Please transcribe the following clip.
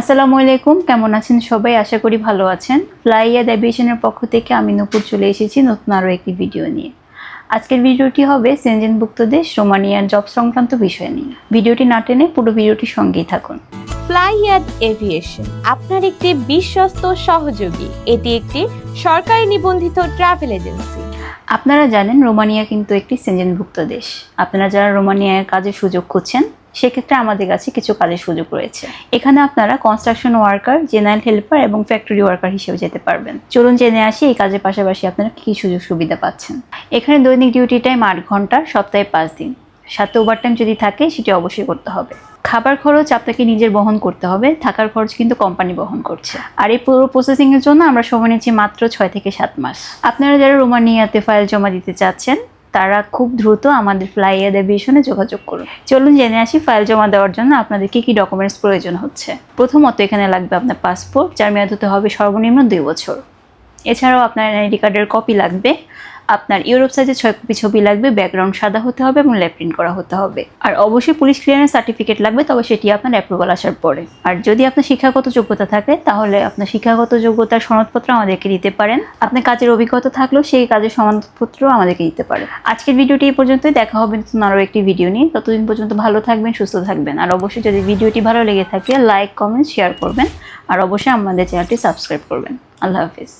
আসসালামু আলাইকুম কেমন আছেন সবাই? আশা করি ভালো আছেন। ফ্লাইয়াদ অ্যাভিয়েশনের পক্ষ থেকে আমি নূপুর চলে এসেছি নতুন আরও একটি ভিডিও নিয়ে। আজকের ভিডিওটি হবে সেনজেনভুক্ত দেশ রোমানিয়ার জব সংক্রান্ত বিষয় নিয়ে। ভিডিওটি না টেনে পুরো ভিডিওটি সঙ্গেই থাকুন। ফ্লাইয়াদ এভিয়েশন আপনার একটি বিশ্বস্ত সহযোগী। এটি একটি সরকারি নিবন্ধিত ট্রাভেল এজেন্সি। আপনারা জানেন রোমানিয়া কিন্তু একটি সেনজেনভুক্ত দেশ। আপনারা যারা রোমানিয়ায় কাজের সুযোগ খুঁজছেন সেক্ষেত্রে আমাদের কাছে কিছু কাজের সুযোগ রয়েছে। এখানে আপনারা কনস্ট্রাকশন ওয়ার্কার জেনারেল হেল্পার এবং ফ্যাক্টরি ওয়ার্কার হিসেবে যেতে পারবেন। চলুন জেনে আসি এই কাজের পাশাপাশি আপনারা কী সুযোগ সুবিধা পাচ্ছেন। এখানে দৈনিক ডিউটি টাইম আট ঘণ্টা, সপ্তাহে পাঁচ দিন। সাথে ওভারটাইম যদি থাকে, সেটি অবশ্যই করতে হবে। খাবার খরচ আপনাকে নিজের বহন করতে হবে। থাকার খরচ কিন্তু কোম্পানি বহন করছে। আর এই পুরো প্রসেসিং এর জন্য আমরা সময় নিচ্ছি মাত্র ছয় থেকে সাত মাস। আপনারা যারা রোমানিয়াতে ফাইল জমা দিতে চাচ্ছেন তারা খুব দ্রুত আমাদের ফ্লাই এভিয়েশনে যোগাযোগ করুন। চলুন জেনে আসি ফাইল জমা দেওয়ার জন্য আপনাদের কী কী ডকুমেন্টস প্রয়োজন হচ্ছে। প্রথমত এখানে লাগবে আপনার পাসপোর্ট যার মেয়াদ হতে হবে সর্বনিম্ন দুই বছর। এছাড়াও আপনার আইডি কার্ডের কপি লাগবে। আপনার ইউরোপ সাইজের ছয় কপি ছবি লাগবে ব্যাকগ্রাউন্ড সাদা হতে হবে এবং ল্যাব প্রিন্ট করা হতে হবে। আর অবশ্যই পুলিশ ক্লিয়ারেন্স সার্টিফিকেট লাগবে, তবে সেটি আপনার অ্যাপ্রুভাল আসার পরে। আর যদি আপনার শিক্ষাগত যোগ্যতা থাকে, তাহলে আপনার শিক্ষাগত যোগ্যতার সনদপত্র আমাদেরকে দিতে পারেন। আপনার কাজের অভিজ্ঞতা থাকলেও সেই কাজের সনদপত্র আমাদেরকে দিতে পারেন। আজকের ভিডিওটি এই পর্যন্তই, দেখা হবে নতুন আরও একটি ভিডিও নিয়ে। ততদিন পর্যন্ত ভালো থাকবেন, সুস্থ থাকবেন। আর অবশ্যই যদি ভিডিওটি ভালো লেগে থাকে লাইক কমেন্ট শেয়ার করবেন। আর অবশ্যই আমাদের চ্যানেলটি সাবস্ক্রাইব করবেন। আল্লাহ হাফিজ।